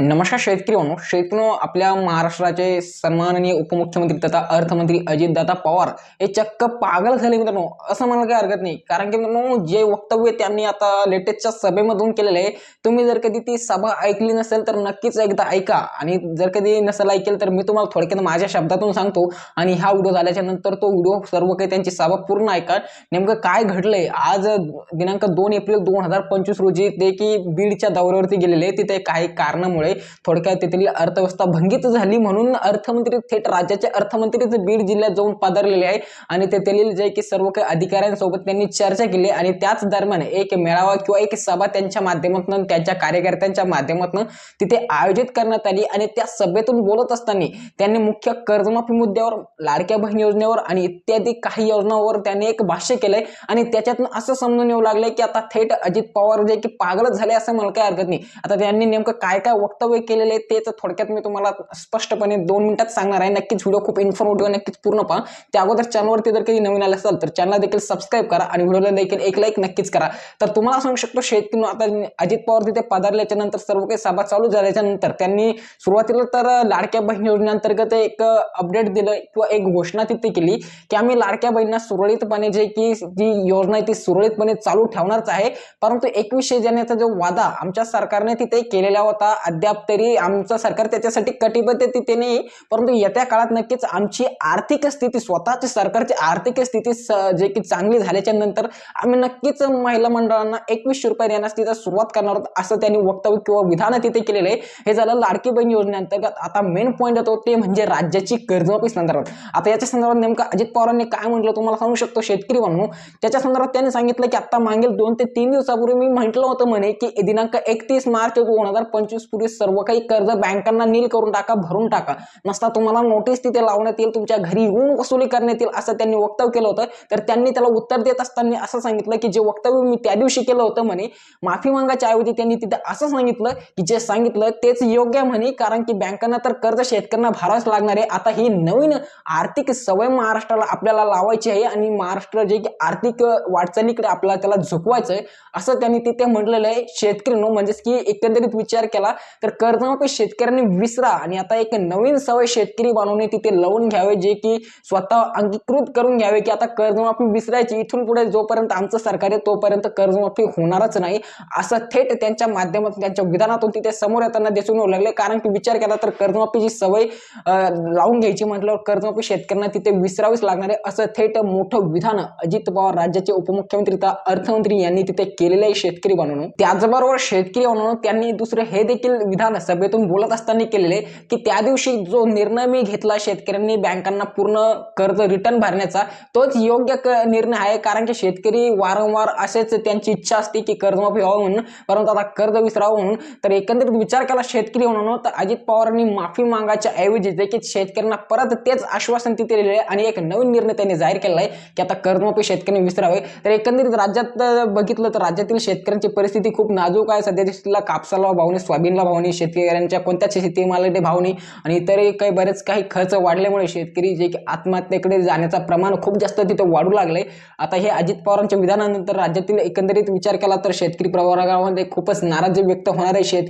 नमस्कार शेतकरी म्हणून शेतकरी आपल्या महाराष्ट्राचे सन्माननीय उपमुख्यमंत्री तथा अर्थमंत्री अजितदादा पवार हे चक्क पागल झाले मित्रांनो असं म्हणायला काही हरकत नाही. कारण की मित्रांनो जे वक्तव्य त्यांनी आता लेटेस्टच्या सभेमधून केलेलं आहे तुम्ही जर कधी ती सभा ऐकली नसेल तर नक्कीच एकदा ऐका. आणि जर कधी नसेल ऐकेल तर मी तुम्हाला थोडक्यात माझ्या शब्दातून सांगतो. आणि हा व्हिडिओ झाल्याच्यानंतर तो व्हिडिओ सर्व काही त्यांची सभा पूर्ण ऐका. नेमकं काय घडलंय? आज दिनांक दोन एप्रिल दोन हजार पंचवीस रोजी ते की बीडच्या दौऱ्यावरती गेलेले तिथे काही कारणामुळे थोडक्यात तेथील अर्थव्यवस्था भंगित झाली म्हणून अर्थमंत्री थेट राज्याचे अर्थमंत्रीच बीड जिल्ह्यात जाऊन पादरलेले आहे. आणि तेथील जे की सर्व काही अधिकाऱ्यांसोबत त्यांनी चर्चा केली आणि त्याच दरम्यान एक मेळावा किंवा एक सभा त्यांच्या माध्यमातून त्यांच्या कार्यकर्त्यांच्या माध्यमातून तिथे आयोजित करण्यात आली आणि त्या सभेतून बोलत असताना त्यांनी मुख्य कर्जमाफी मुद्द्यावर लाडक्या बहीण योजनेवर आणि इत्यादी काही योजनांवर त्यांनी एक भाष्य केलंय. आणि त्याच्यातून असं समजून येऊ लागलंय की आता थेट अजित पवार जे की पागलच झाले असं मला काही हरकत नाही. आता त्यांनी नेमकं काय काय वक्तव्य केलेले आहे तेच थोडक्यात मी तुम्हाला स्पष्टपणे दोन मिनिटात सांगणार आहे. नक्कीच व्हिडिओ खूप इन्फॉर्मेटिव्ह नक्कीच पूर्ण पहा. त्या अगोदर चॅनलवरती जर काही नवीन आलं असेल तर चॅनल देखील सबस्क्राईब करा आणि व्हिडिओला देखील एक लाईक नक्कीच करा. तर तुम्हाला सांगू शकतो शेतकरी आता अजित पवार तिथे पधारल्याच्या नंतर सर्व काही सभा चालू झाल्याच्यानंतर त्यांनी सुरुवातीला तर लाडक्या बहीण योजनेअंतर्गत एक अपडेट दिलं किंवा एक घोषणा तिथे केली की आम्ही लाडक्या बहिणींना सुरळीतपणे जे की जी योजना आहे ती सुरळीतपणे चालू ठेवणारच आहे. परंतु एकवीसशे जाण्याचा जो वादा आमच्या सरकारने तिथे केलेला होता अद्याप तरी आमचं सरकार त्याच्यासाठी कटिबद्ध तिथे नाही. परंतु येत्या काळात नक्कीच आमची आर्थिक स्थिती स्वतःची सरकारची आर्थिक स्थिती स- जे की चांगली झाल्याच्यानंतर आम्ही नक्कीच महिला मंडळांना एकवीसशे रुपये देण्यास तिथं सुरुवात करणार आहोत असं त्यांनी वक्तव्य किंवा विधान तिथे केलेलं आहे. हे झालं लाडकी बहीण योजनेअंतर्गत. आता मेन पॉईंट येतो ते म्हणजे राज्याची कर्जमाफी संदर्भात. आता याच्या संदर्भात नेमकं अजित पवारांनी काय म्हटलं तुम्हाला सांगू शकतो शेतकरी म्हणून त्याच्या संदर्भात त्यांनी सांगितलं की आता मागील दोन ते तीन दिवसापूर्वी मी म्हटलं होतं म्हणे की दिनांक एकतीस मार्च दोन हजार पंचवीस पूर्वी सर्व काही कर्ज बँकांना नील करून टाका भरून टाका. नसता तुम्हाला नोटीस तिथे लावण्यात येईल तुमच्या घरी येऊन वसुली करण्यात येईल असं त्यांनी वक्तव्य केलं होतं. तर त्यांनी त्याला उत्तर देत असताना असं सांगितलं की जे वक्तव्य मी त्या दिवशी केलं होतं म्हणे माफी मागायच्या ऐवजी त्यांनी तिथे असं सांगितलं की जे सांगितलं तेच योग्य म्हणे कारण की बँकांना तर कर्ज शेतकऱ्यांना भरावंच लागणार आहे. आता ही नवीन आर्थिक सवय महाराष्ट्राला आपल्याला लावायची आहे आणि महाराष्ट्र जे की आर्थिक वाटचालीकडे आपल्याला त्याला झुकवायचं आहे असं त्यांनी तिथे म्हटलेलं आहे. शेतकऱ्यांनो म्हणजेच की एकंदरीत विचार केला तर कर्जमाफी शेतकऱ्यांनी विसरा आणि आता एक नवीन सवय शेतकरी बनवणे तिथे लावून घ्यावे जे की स्वतः अंगीकृत करून घ्यावे की आता कर्जमाफी विसरायची. इथून पुढे जोपर्यंत आमचं सरकार आहे तोपर्यंत कर्जमाफी होणारच नाही. असं थेट त्यांच्या माध्यमातून त्यांच्या विधानातून तिथे समोर येताना दिसून येऊ लागले. कारण की विचार केला तर कर्जमाफीची सवय लावून घ्यायची म्हटल्यावर कर्जमाफी शेतकऱ्यांना तिथे विसरावीच लागणार आहे. असं थेट मोठं विधान अजित पवार राज्याचे उपमुख्यमंत्री अर्थमंत्री यांनी तिथे केलेलं आहे शेतकरी बनवून त्याचबरोबर शेतकरी बनवून त्यांनी दुसरं हे देखील विधान सभेतून बोलत असताना केलेले की त्या दिवशी जो निर्णय मी घेतला शेतकऱ्यांनी बँकांना पूर्ण कर्ज रिटर्न भरण्याचा तोच योग्य क- निर्णय आहे. कारण की शेतकरी वारंवार असेच त्यांची इच्छा असते की कर्जमाफी व्हावं म्हणून. परंतु आता कर्ज विसरावं म्हणून. तर एकंदरीत विचार केला शेतकरी म्हणून तर अजित पवारांनी माफी मागायच्या ऐवजी जे की शेतकऱ्यांना परत तेच आश्वासन तिथे दिलेले आहे आणि एक नवीन निर्णय त्यांनी जाहीर केला आहे की आता कर्जमाफी शेतकऱ्यांनी विसरावे. तर एकंदरीत राज्यात बघितलं तर राज्यातील शेतकऱ्यांची परिस्थिती खूप नाजूक आहे. सध्याच्या स्थितीला कापसाला भावने सोयाबीनला भावनी. शेतकऱ्यांच्या कोणत्याच शेतीमालाकडे भावनी आणि इतरही काही बरेच काही खर्च वाढल्यामुळे शेतकरी जे की आत्महत्येकडे जाण्याचं प्रमाण खूप जास्त तिथं वाढू लागलंय. आता हे अजित पवारांच्या विधानानंतर राज्यातील एकंदरीत विचार केला तर शेतकरी प्रवर्गामध्ये खूपच नाराजी व्यक्त होणार आहे शेतकरी.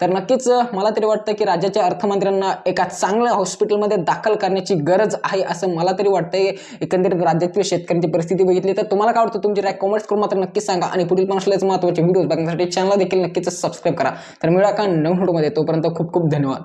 तर नक्कीच मला तरी वाटतं की राज्याच्या अर्थमंत्र्यांना एका चांगल्या हॉस्पिटलमध्ये दाखल करण्याची गरज आहे असं मला तरी वाटतंय. एकंदरीत राज्यातील शेतकऱ्यांची परिस्थिती बघितली तर तुम्हाला काय वाटतं? तुमची राय कॉमेंट्स करून मात्र नक्कीच सांगा. आणि पुढील पण असलेच महत्त्वाचे व्हिडिओज बघण्यासाठी चॅनल देखील नक्कीच सबस्क्राईब करा. तर मिळा का नवीन फोटोमध्ये तोपर्यंत खूप खूप धन्यवाद